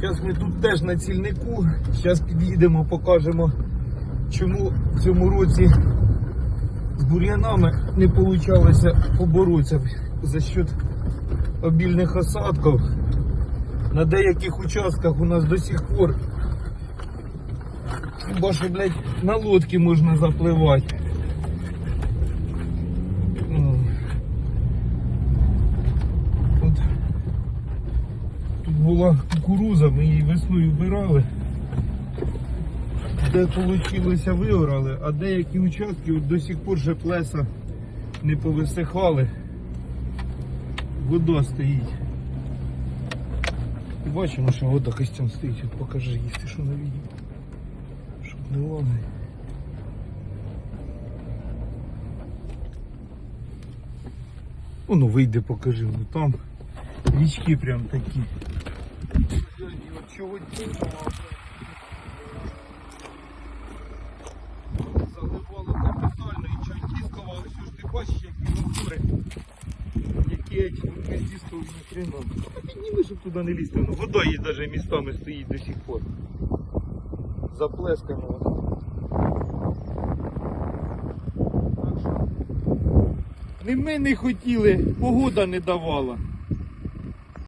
Зараз ми тут теж на цільнику. Зараз під'їдемо, покажемо, чому в цьому році з бур'янами не вийшло поборотися за счет обільних осадків. На деяких участках у нас до сих пор хіба що, блядь, на лодки можна запливати. М. От Тут була кукуруза, ми її весною вбирали. Де вийшло, виорали, а деякі участки от до сих пор ще плеса не повисихали. Вода стоїть. Бачимо, що вода костюм стоїть, от покажи, якщо що на відео. Щоб не лагає. Ну, вийде, покажи, ну там річки прям такі. Чого заливали капітально і дискували, все ж ти бачиш, які натури, які ні хрена. Підніми, щоб туди не лізти. Ну, вода є навіть містами стоїть до сих пор. Заплескана. Не ми не хотіли, погода не давала.